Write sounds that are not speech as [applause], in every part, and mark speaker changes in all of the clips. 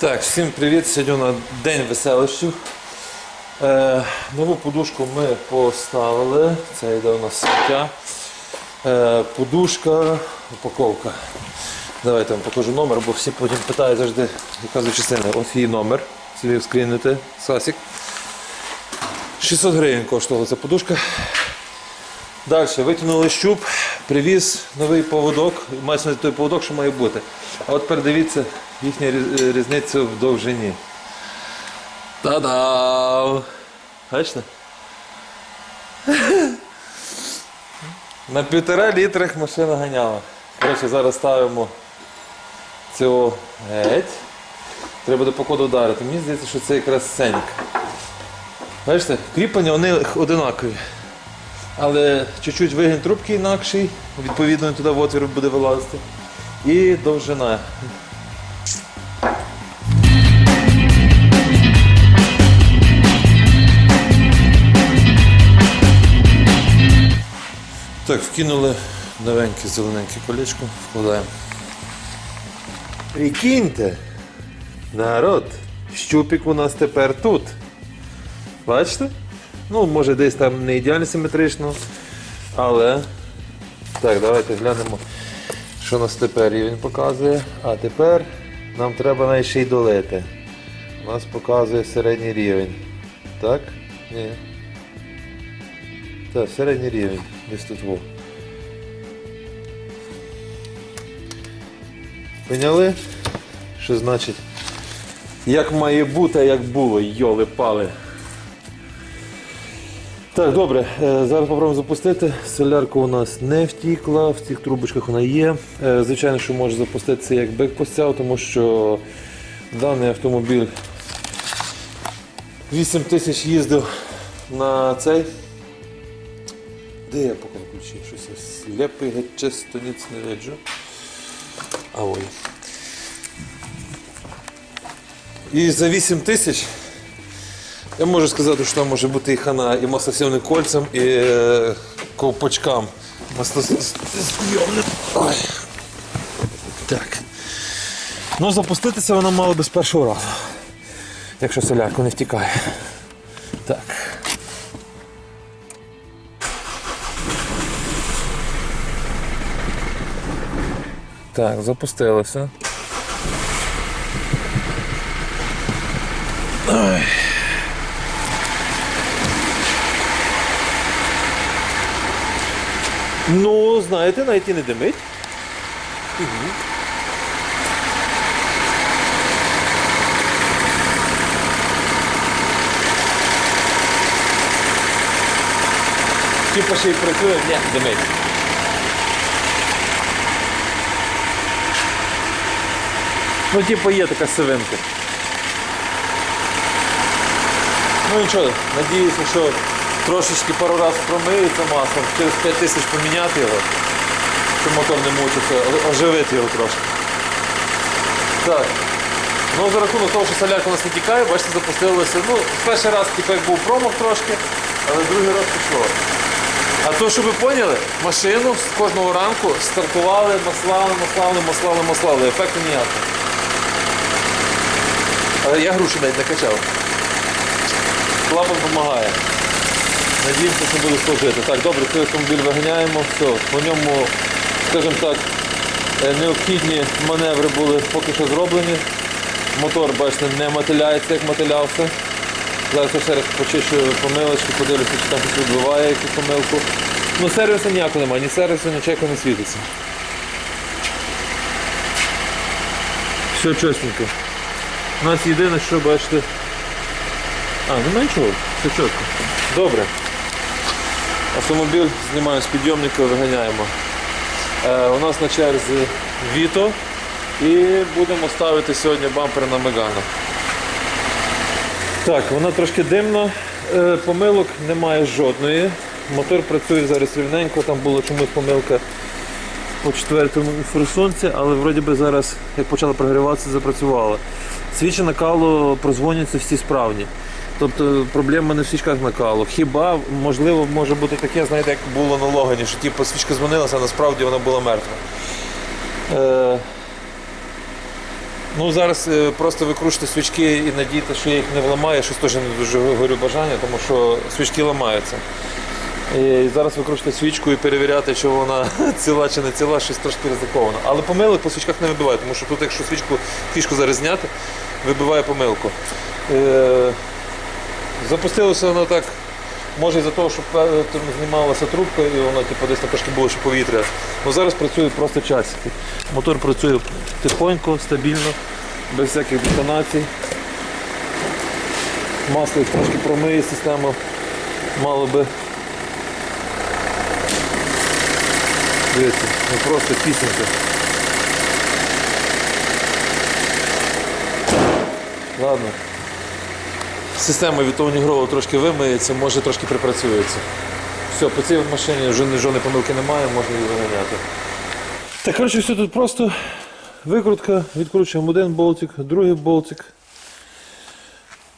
Speaker 1: Так, всім привіт! Сьогодні день веселощів. Е, нову подушку ми поставили. Це йде у нас сміття. Е, подушка, упаковка. Давайте вам покажу номер, бо всі потім питають завжди, яка запчастина. Ось її номер. Собі вскрінете, Сасік. 600 гривень коштувала ця подушка. Далі витягнули щуп, привіз новий поводок, мається той поводок, що має бути. А от тепер дивіться їхня різниця в довжині. Та-дам! Бачите? [laughs] На півтора літрах машина ганяла. Коротше, зараз ставимо цього геть. Треба буде по коду вдарити. Мені здається, що це якраз сценік. Бачите, кріплення вони одинакові. Але чуть-чуть вигін трубки інакший, відповідно туди в отвір буде вилазити. І довжина. Так, вкинули новеньке зелененьке колечко, вкладаємо. Прикиньте, народ, щупик у нас тепер тут. Бачите? Ну, може десь там не ідеально симетрично, але. Так, давайте глянемо, що нас тепер рівень показує. А тепер нам треба навіть й долити. У нас показує середній рівень. Так? Ні. Так, середній рівень. Десь тут во. Поняли? Що значить? Як має бути, а як було, йоли пали. Так, добре, е, зараз попробуємо запустити. Солярка у нас не втікла, в цих трубочках вона є. Е, Звичайно, що може запуститися як бек постяв, тому що даний автомобіль 8 тисяч їздив на цей. Де я поки ключі? Щось я сліпий, геть чисто ніц не виджу. А ой. І за 8 тисяч я можу сказати, що там може бути і хана і маслосйомним кольцем, і е, ковпачкам. Маслосйомним. Так. Ну, запуститися вона мала би з першого разу. Якщо солярка не втікає. Так. Так, запустилося. Ну, знаєте, навіть і не димить. Типа ще й працює, ні, димить. Ну, типу, є така сивинка. Ну нічого, надіюся, що трошечки пару разів промиється маслом, через 5 тисяч поміняти його, щоб мотор не мучився, оживити його трошки. Так. Ну, за рахунок того, що солярка у нас не тікає, бачите, запустилося. Ну, перший раз типу, був промах трошки, але другий раз пішло. А то, щоб ви поняли, машину з кожного ранку стартували, маслали, маслали, маслали, маслали. Ефекту ніякого. Але я груші навіть не качав. Клапан допомагає. Надіємося, що буде служити. Так, добре, цей автомобіль виганяємо, все. По ньому, скажімо так, е, необхідні маневри були поки що зроблені. Мотор, бачите, не мотиляється, як мотилявся. Зараз ще раз почищу помилочки, подивлюся, чи там щось відбиває якусь помилку. Ну, сервісу ніякого немає, ні сервісу, ні чеку не світиться. Все чесненько. У нас єдине, що бачите. А, ну нічого, все чітко. Добре. Автомобіль знімаємо з підйомника, виганяємо. Е, у нас на черзі Віто і будемо ставити сьогодні бампер на Мегана. Так, вона трошки димна, е, помилок немає жодної. Мотор працює зараз рівненько, там була чомусь помилка по четвертому форсунці, але вроді би зараз, як почала прогріватися, запрацювала. Свічі накалу прозвонюються всі справні. Тобто проблема не в свічках накалу. Хіба можливо може бути таке, знаєте, як було на Логані, що типу, свічка дзвонилася, а насправді вона була мертва. Е, Ну зараз е, просто викручуйте свічки і надійте, що я їх не вламаю. Щось теж не дуже горю бажання, тому що свічки ламаються. І зараз викручуйте свічку і перевіряти, чи вона [laughs] ціла чи не ціла, щось трошки ризиковано. Але помилок по свічках не вибиває, тому що тут, якщо свічку фішку зараз зняти, вибиває помилку. Е, запустилося воно так, може із-за того, що знімалася трубка і воно типу, десь трошки було ще повітря. Ну, зараз працює просто часики. Мотор працює тихонько, стабільно, без всяких детонацій. Масло трошки промиє система, мало би. Дивіться, ну просто пісенька. Ладно. Система від того нігрового трошки вимиється, може трошки припрацюється. Все, по цій машині вже жодної помилки немає, можна її виганяти. Так, коротше, все тут просто викрутка, відкручуємо один болтик, другий болтик.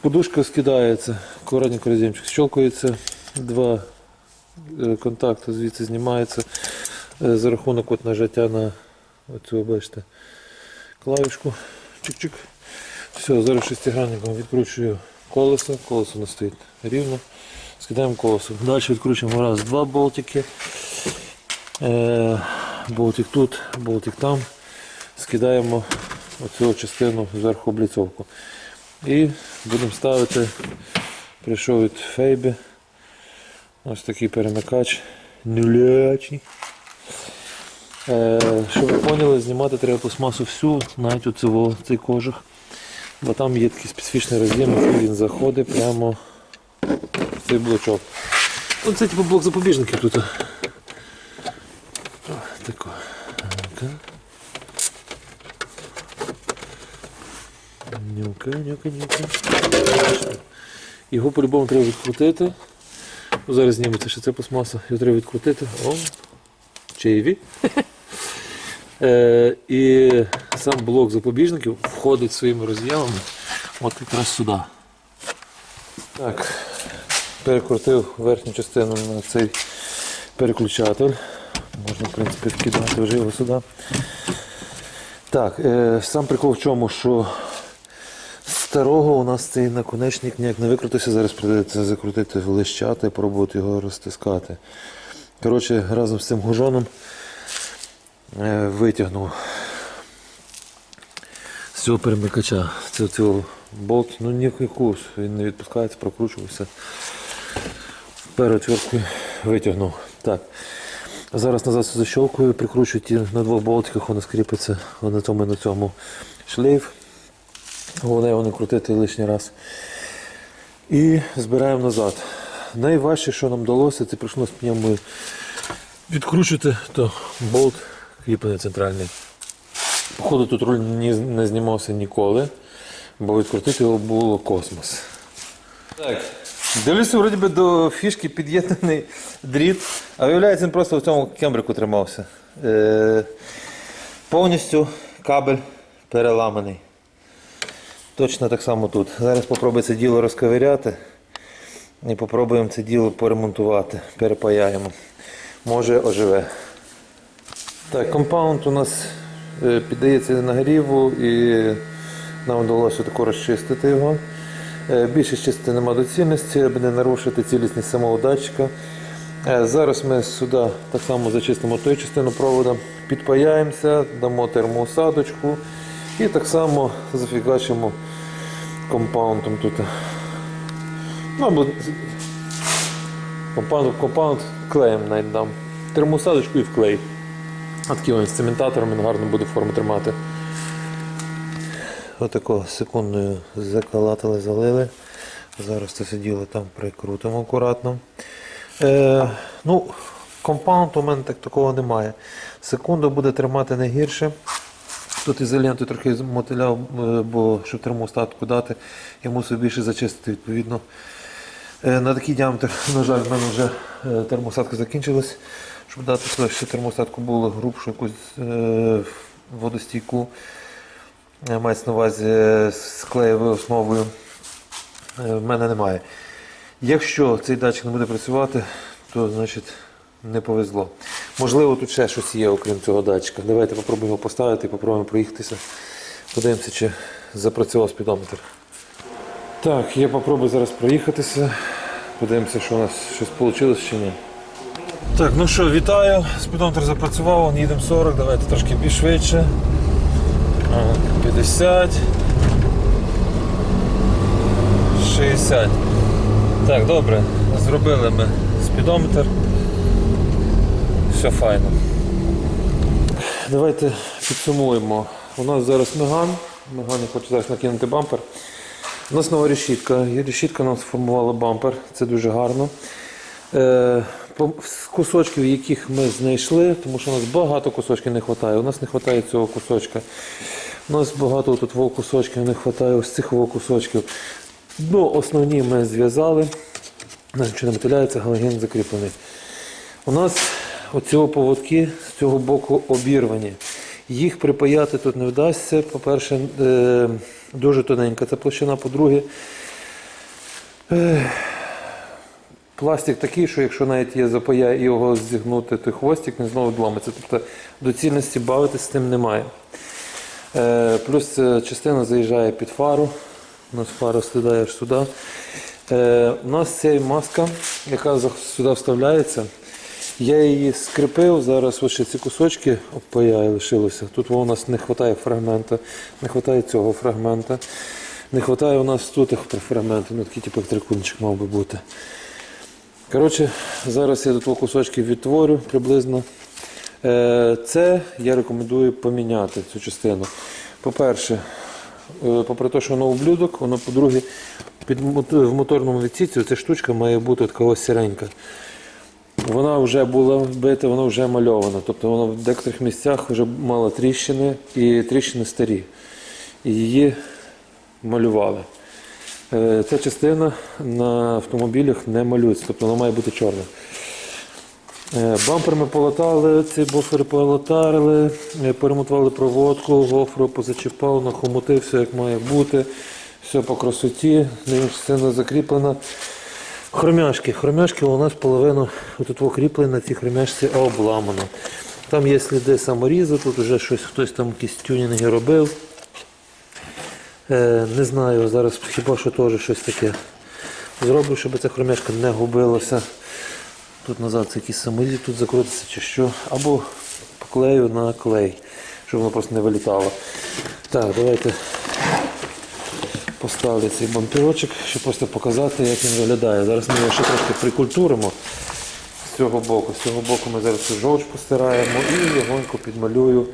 Speaker 1: Подушка скидається, акуратненько резинчик щелкується, два е, контакти звідси знімаються е, за рахунок от нажаття на оцю, бачите, клавішку. Чик-чик. Все, зараз шестигранником відкручую колесо, колесо нас стоїть рівно. Скидаємо колесо. Далі відкручуємо раз, два болтики. Е, болтик тут, болтик там. Скидаємо оцю частину зверху обліцовку. І будемо ставити, прийшов від фейби. Ось такий перемикач. Нулячний. Е, щоб ви поняли, знімати треба пластмасу всю, навіть цей кожух. Бо там є такий специфічний роз'єм, який він заходить прямо в цей блочок. Це типу блок запобіжників тут. Тако. Нюка, нюка, нюка. Його по-любому треба відкрутити. Ну, Зараз зніметься ще ця пластмаса, його треба відкрутити. О, чаєві. [laughs] Е, і сам блок запобіжників входить своїми роз'ємами от якраз сюди. Так, перекрутив верхню частину на цей переключатель. Можна, в принципі, вкидати вже його сюди. Так, е, сам прикол в чому, що старого у нас цей наконечник ніяк не викрутився, зараз прийдеться закрутити лищати, пробувати його розтискати. Коротше, разом з цим гужоном е, витягнув цього перемикача. Це цього болт, ну ніякий курс, він не відпускається, прокручувався. Перечеркою витягнув. Так. Зараз назад защелкую, прикручую ті на двох болтиках, воно скріпиться на тому і на цьому шлейф. Головне його не крутити лишній раз. І збираємо назад. Найважче, що нам вдалося, це прийшлося ньому відкручувати, то болт кріплений центральний. Походу тут руль не знімався ніколи, бо відкрутити його було космос. Так. Дивлюся, вроді би до фішки під'єднаний дріт, а виявляється, він просто в цьому кембрику тримався. Е, повністю кабель переламаний. Точно так само тут. Зараз спробую це діло розковиряти і спробуємо це діло поремонтувати, перепаяємо. Може оживе. Так, компаунд у нас піддається нагріву і нам вдалося тако розчистити його. Е, Більше чистити нема доцільності, аби не нарушити цілісність самого датчика. Е, Зараз ми сюди так само зачистимо ту частину провода, підпаяємося, дамо термоусадочку і так само зафігачимо компаундом тут. Ну, або компаунд, компаунд клеєм навіть дам. Термоусадочку і вклей. А такий він цементатором він гарно буде форму тримати. Отако секундою заколатили, залили. Зараз це все там прикрутимо акуратно. Е, ну, компаунд у мене так такого немає. Секунду буде тримати не гірше. Тут ізоленту трохи мотиляв, е, бо щоб термостатку дати, я мусив більше зачистити відповідно. Е, На такий діаметр, на жаль, в мене вже е, термостатка закінчилась. Щоб дати ще термостатку було грубшу якусь е, водостійку. Мається на увазі е, з клеєвою основою. Е, В мене немає. Якщо цей датчик не буде працювати, то значить не повезло. Можливо, тут ще щось є, окрім цього датчика. Давайте попробуємо поставити і попробуємо проїхатися. Подивимося, чи запрацював спідометр. Так, я попробую зараз проїхатися. Подивимося, що у нас щось вийшло чи ні. Так, ну що, вітаю. Спідометр запрацював, їдемо 40, давайте трошки більш швидше. 50. 60. Так, добре. Зробили ми спідометр. Все файно. Давайте підсумуємо. У нас зараз Меган. Меган я хочу зараз накинути бампер. У нас нова решітка. Решітка нам сформувала бампер. Це дуже гарно. Кусочків, яких ми знайшли, тому що у нас багато кусочків не вистачає. У нас не вистачає цього кусочка. У нас багато тут во кусочків не вистачає ось цих во кусочків. Ну, основні ми зв'язали. У нас нічого не металяється, галоген закріплений. У нас оцього поводки з цього боку обірвані. Їх припаяти тут не вдасться. По-перше, е, дуже тоненька ця площина. По-друге, е, пластик такий, що якщо навіть є запая і його зігнути, то хвостик він знову відломиться. Тобто доцільності бавитися з тим немає. Е, Плюс частина заїжджає під фару. У нас фара слідає аж сюди. Е, У нас ця маска, яка сюди вставляється. Я її скріпив, зараз ось ці кусочки обпаяю лишилося. Тут у нас не вистачає фрагмента, не вистачає цього фрагмента. Не вистачає у нас тут фрагменту, ну такий типу як трикутничок мав би бути. Коротше, зараз я тут кусочки відтворю приблизно. Е, Це я рекомендую поміняти цю частину. По-перше, е, попри те, що воно ублюдок, воно, по-друге, в моторному відсіці ця штучка має бути така сіренька. Вона вже була вбита, вона вже мальована. Тобто вона в декотрих місцях вже мала тріщини і тріщини старі. І її малювали. Е, Ця частина на автомобілях не малюється, тобто вона має бути чорна. Е, Бампер ми полатали, ці буфери полатарили, е, перемотували проводку, гофру позачіпав, нахомутив, все як має бути, все по красоті, частина закріплена. Хромяшки. Хромяшки у нас половину тут окріплені на цій хромяшці обламано. Там є сліди саморізу, тут вже щось хтось там якісь тюнінги робив. Е, не знаю, зараз хіба що теж щось таке зроблю, щоб ця хромяшка не губилася. Тут назад це якийсь саморіз, тут закрутиться чи що. Або поклею на клей, щоб воно просто не вилітало. Так, давайте поставлю цей бампірочок, щоб просто показати, як він виглядає. Зараз ми його ще трошки прикультуримо з цього боку. З цього боку ми зараз жовч постираємо і легонько підмалюю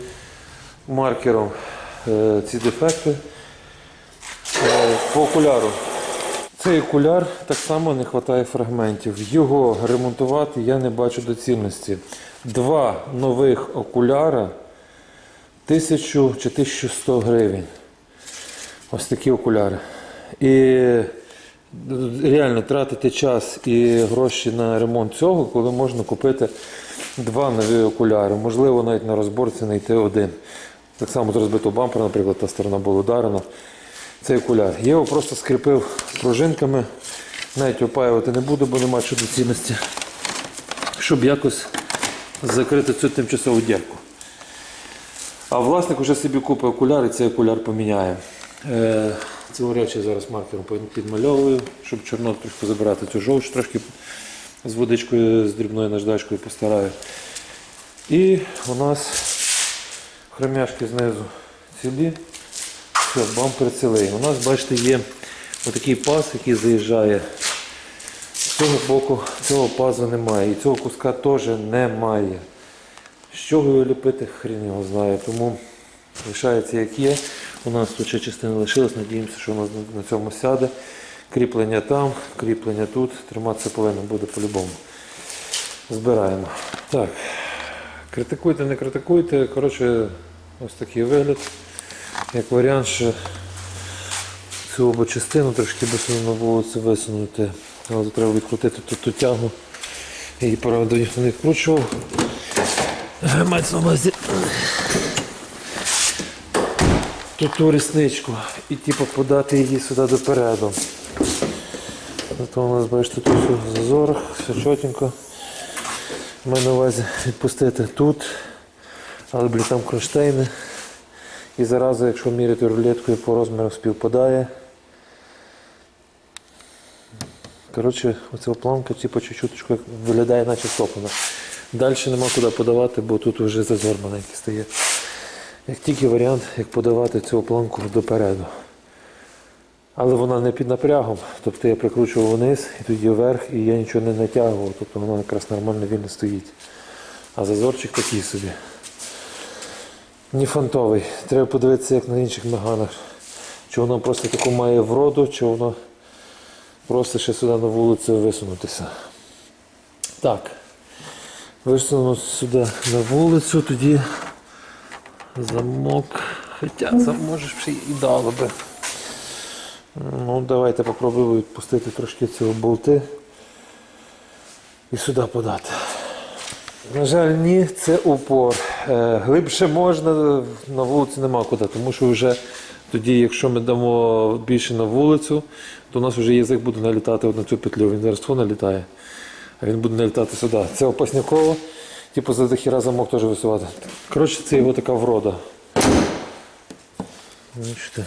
Speaker 1: маркером е, ці дефекти. Е, По окуляру. Цей окуляр так само не вистачає фрагментів. Його ремонтувати я не бачу доцільності. Два нових окуляра 1000 чи 1100 гривень. Ось такі окуляри. І реально тратити час і гроші на ремонт цього, коли можна купити два нові окуляри. Можливо, навіть на розборці знайти один. Так само з розбитого бампера, наприклад, та сторона була ударена. Цей окуляр. Я його просто скріпив пружинками. Навіть опаювати не буду, бо нема що доцільності. Щоб якось закрити цю тимчасову дірку. А власник вже собі купить окуляр і цей окуляр поміняє. Е, Цього речі зараз маркером підмальовую, щоб чорноту трохи позабирати цю жовч, трошки з водичкою, з дрібною наждачкою постараю. І у нас хромяшки знизу цілі. Все, бампер цілий. У нас, бачите, є отакий паз, який заїжджає. З цього боку цього пазу немає. І цього куска теж немає. З чого його ліпити, хрін його знає. Тому лишається як є. У нас тут ще частина лишилась, надіємося, що нас на цьому сяде. Кріплення там, кріплення тут. Триматися повинно буде по-любому. Збираємо. Так. Критикуйте, не критикуйте. Коротше, ось такий вигляд. Як варіант, що цю обу частину трошки було це висунути. Але треба відкрутити тут ту тягу. Її правда ніхто не відкручував. Мається на увазі тут ту рісничку і типу подати її сюди допереду. Зато у нас, бачите, тут все в зазорах, все чотенько. Маю на увазі відпустити тут, але блін, там кронштейни І зараза, якщо міряти рулеткою по розміру співпадає. Коротше, оця планка типу, чуть-чуть виглядає, наче стоплена. Далі нема куди подавати, бо тут вже зазор маленький стає. Як тільки варіант, як подавати цю планку допереду. Але вона не під напрягом, тобто я прикручував вниз і тоді вверх, і я нічого не натягував, тобто вона якраз нормально вільно стоїть. А зазорчик такий собі. Не фантовий. Треба подивитися, як на інших меганах. Чи воно просто таку має вроду, чи воно просто ще сюди на вулицю висунутися. Так. Висуну сюди на вулицю, тоді замок. Хоча це може ще і дало би. Ну, давайте попробуємо відпустити трошки цього болти і сюди подати. На жаль, ні, це упор. Е, Глибше можна, на вулиці нема куди, тому що вже тоді, якщо ми дамо більше на вулицю, то у нас вже язик буде налітати от на цю петлю. Він зараз тьфу налітає, а він буде налітати сюди. Це опасняково, типу за захіра замок теж висувати. Коротше, це його така врода. Бачите.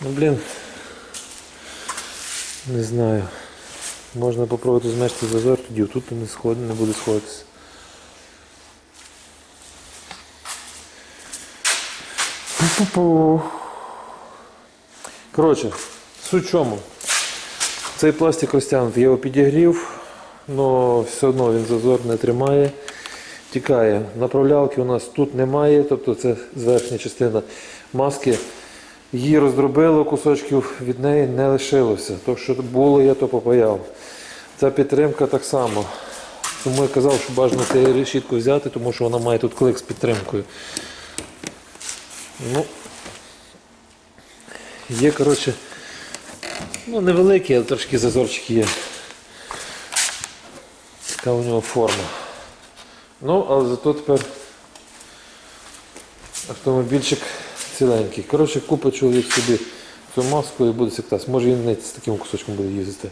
Speaker 1: Ну, блін. Не знаю. Можна попробувати зменшити зазор, тоді тут не сходить, не буде сходитися. Коротше, суть чому. Цей пластик розтягнутий, я його підігрів, але все одно він зазор не тримає, тікає. Направлялки у нас тут немає, тобто це зверхня частина маски. Її роздробило, кусочків від неї не лишилося. То, що було, я то попаяв. Ця підтримка так само. Тому я казав, що бажано цю решітку взяти, тому що вона має тут клик з підтримкою. Ну, є, коротше, ну, невеликий, але трошки зазорчик є. Така у нього форма. Ну, але зато тепер автомобільчик ціленький. Коротше, купить чоловік собі цю маску і буде сіктас. Може він не з таким кусочком буде їздити.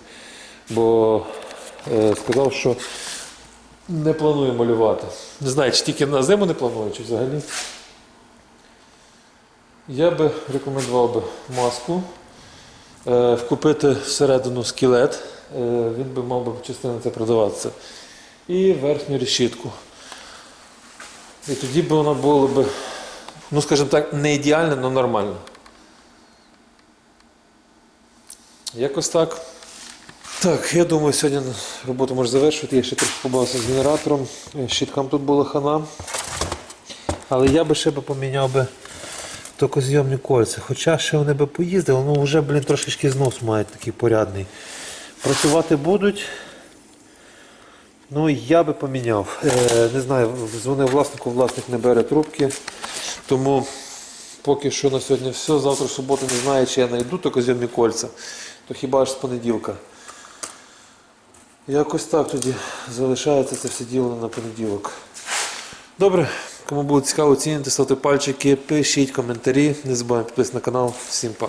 Speaker 1: Бо е, сказав, що не планує малювати. Не знаю, чи тільки на зиму не планує, чи взагалі. Я би рекомендував би маску, е, вкупити всередину скелет, е, він би мав би частина це продаватися. І верхню решітку. І тоді б вона була б, ну скажімо так, не ідеальна, але нормальна. Якось так. Так, я думаю, сьогодні роботу можу завершувати. Я ще трохи побавився з генератором. Щіткам тут була хана. Але я би ще би поміняв би токозйомні кольця. Хоча ще вони би поїздили, ну вже, блін, трошечки знос мають такий порядний. Працювати будуть. Ну, я би поміняв. Е, не знаю, дзвонив власнику, власник не бере трубки. Тому поки що на сьогодні все. Завтра суботу не знаю, чи я знайду токозйомні кольця, то хіба ж з понеділка. Якось так тоді залишається це все діло на понеділок. Добре, кому було цікаво, оцінюйте, ставте пальчики, пишіть коментарі. Не забуваємо підписатися на канал. Всім па.